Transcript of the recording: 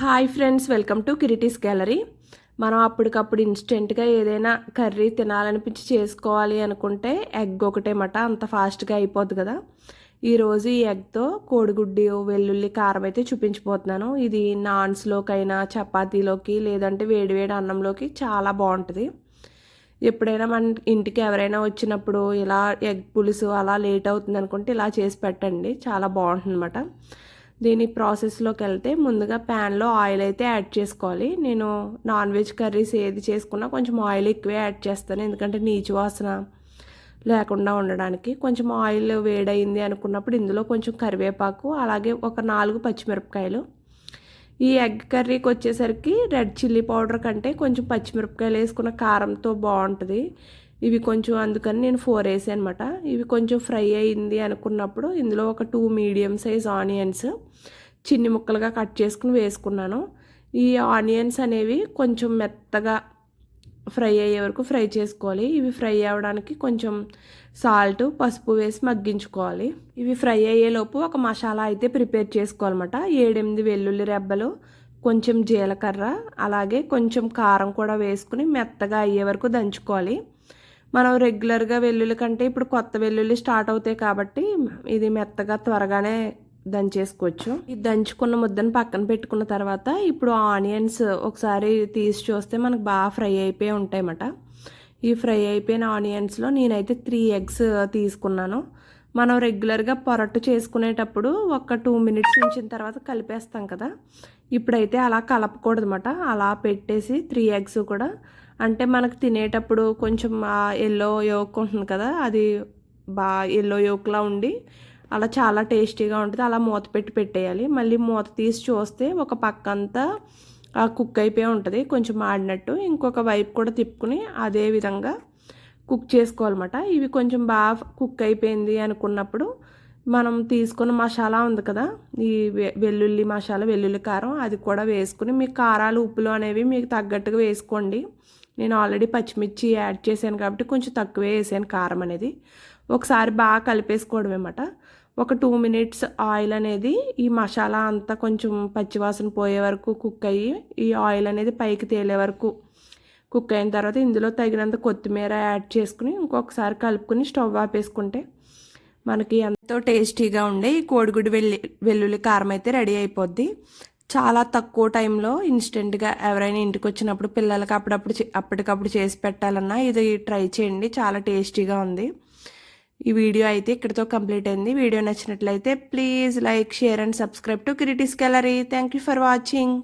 Hi friends welcome to Kiriti's gallery మనం అప్పటికప్పుడు ఇన్స్టెంట్గా ఏదైనా కర్రీ తినాలనిపించి చేసుకోవాలి అనుకుంటే ఎగ్ ఒకటే మట అంత ఫాస్ట్గా అయిపోద్ది కదా. ఈరోజు ఈ ఎగ్తో కోడిగుడ్డి వెల్లుల్లి కారం అయితే చూపించిపోతున్నాను ఇది నాన్స్లోకైనా చపాతీలోకి లేదంటే వేడివేడి అన్నంలోకి చాలా బాగుంటుంది. ఎప్పుడైనా మన ఇంటికి ఎవరైనా వచ్చినప్పుడు ఇలా ఎగ్ పులుసు అలా లేట్ అవుతుంది అనుకుంటే ఇలా చేసి పెట్టండి చాలా బాగుంటుంది అన్నమాట. దీని ప్రాసెస్లోకి వెళ్తే ముందుగా ప్యాన్లో ఆయిల్ అయితే యాడ్ చేసుకోవాలి. నేను నాన్ వెజ్ కర్రీస్ ఏది చేసుకున్నా కొంచెం ఆయిల్ ఎక్కువే యాడ్ చేస్తాను. ఎందుకంటే నీచు వాసన లేకుండా ఉండడానికి. కొంచెం ఆయిల్ వేడైంది అనుకున్నప్పుడు ఇందులో కొంచెం కరివేపాకు అలాగే ఒక నాలుగు పచ్చిమిరపకాయలు. ఈ ఎగ్ కర్రీకి వచ్చేసరికి రెడ్ చిల్లీ పౌడర్ కంటే కొంచెం పచ్చిమిరపకాయలు వేసుకున్న కారంతో బాగుంటుంది. ఇవి కొంచెం అందుకని నేను ఫోర్ వేసాను అనమాట ఇవి కొంచెం ఫ్రై అయింది అనుకున్నప్పుడు ఇందులో ఒక టూ మీడియం సైజ్ ఆనియన్స్ చిన్ని ముక్కలుగా కట్ చేసుకుని వేసుకున్నాను. ఈ ఆనియన్స్ అనేవి కొంచెం మెత్తగా ఫ్రై అయ్యే వరకు ఫ్రై చేసుకోవాలి. ఇవి ఫ్రై అవ్వడానికి కొంచెం సాల్ట్ పసుపు వేసి మగ్గించుకోవాలి. ఇవి ఫ్రై అయ్యేలోపు ఒక మసాలా అయితే ప్రిపేర్ చేసుకోవాలన్నమాట. ఏడెనిమిది వెల్లుల్లి రెబ్బలు కొంచెం జీలకర్ర అలాగే కొంచెం కారం కూడా వేసుకుని మెత్తగా అయ్యే వరకు దంచుకోవాలి. మనం రెగ్యులర్గా వెల్లుల్లి కంటే ఇప్పుడు కొత్త వెల్లుల్లి స్టార్ట్ అవుతాయి కాబట్టి ఇది మెత్తగా త్వరగానే దంచేసుకోవచ్చు. ఈ దంచుకున్న ముద్దను పక్కన పెట్టుకున్న తర్వాత ఇప్పుడు ఆనియన్స్ ఒకసారి తీసి చూస్తే మనకు బాగా ఫ్రై అయిపోయి ఉంటాయన్నమాట. ఈ ఫ్రై అయిపోయిన ఆనియన్స్లో నేనైతే త్రీ ఎగ్స్ తీసుకున్నాను. మనం రెగ్యులర్గా పొరట్టు చేసుకునేటప్పుడు ఒక టూ మినిట్స్ ఉంచిన తర్వాత కలిపేస్తాం కదా. ఇప్పుడైతే అలా కలపకూడదన్నమాట. అలా పెట్టేసి త్రీ ఎగ్స్ కూడా. అంటే మనకు తినేటప్పుడు కొంచెం ఎల్లో యోక్ ఉంటుంది కదా అది బాగా ఎల్లో యోక్లా ఉండి అలా చాలా టేస్టీగా ఉంటుంది. అలా మూత పెట్టి పెట్టేయాలి. మళ్ళీ మూత తీసి చూస్తే ఒక పక్క అంతా కుక్ అయిపోయి ఉంటుంది. కొంచెం ఆడినట్టు ఇంకొక వైపు కూడా తిప్పుకుని అదే విధంగా కుక్ చేసుకోవాలన్నమాట. ఇవి కొంచెం బాగా కుక్ అయిపోయింది అనుకున్నప్పుడు మనం తీసుకున్న మసాలా ఉంది కదా ఈ వెల్లుల్లి మసాలా వెల్లుల్లి కారం అది కూడా వేసుకుని మీ కారాలు ఉప్పులు అనేవి మీకు తగ్గట్టుగా వేసుకోండి. నేను ఆల్రెడీ పచ్చిమిర్చి యాడ్ చేశాను కాబట్టి కొంచెం తక్కువే వేసాను కారం అనేది. ఒకసారి బాగా కలిపేసుకోవడం అనమాట ఒక టూ మినిట్స్ ఆయిల్ అనేది ఈ మసాలా అంతా కొంచెం పచ్చివాసన పోయే వరకు కుక్ అయ్యి ఈ ఆయిల్ అనేది పైకి తేలే వరకు కుక్ అయిన తర్వాత ఇందులో తగినంత కొత్తిమీర యాడ్ చేసుకుని ఇంకొకసారి కలుపుకుని స్టవ్ ఆపేసుకుంటే మనకి ఎంతో టేస్టీగా ఉండే ఈ కోడిగుడ్డు వెల్లి వెల్లుల్లి కారం అయితే రెడీ అయిపోద్ది. చాలా తక్కువ టైంలో ఇన్స్టెంట్గా ఎవరైనా ఇంటికి వచ్చినప్పుడు పిల్లలకి అప్పుడప్పుడు అప్పటికప్పుడు చేసి పెట్టాలన్నా ఇది ట్రై చేయండి. చాలా టేస్టీగా ఉంది. ఈ వీడియో అయితే ఇక్కడితో కంప్లీట్ అయింది. వీడియో నచ్చినట్లయితే please like share and subscribe to క్రిటిస్ gallery thank you for watching.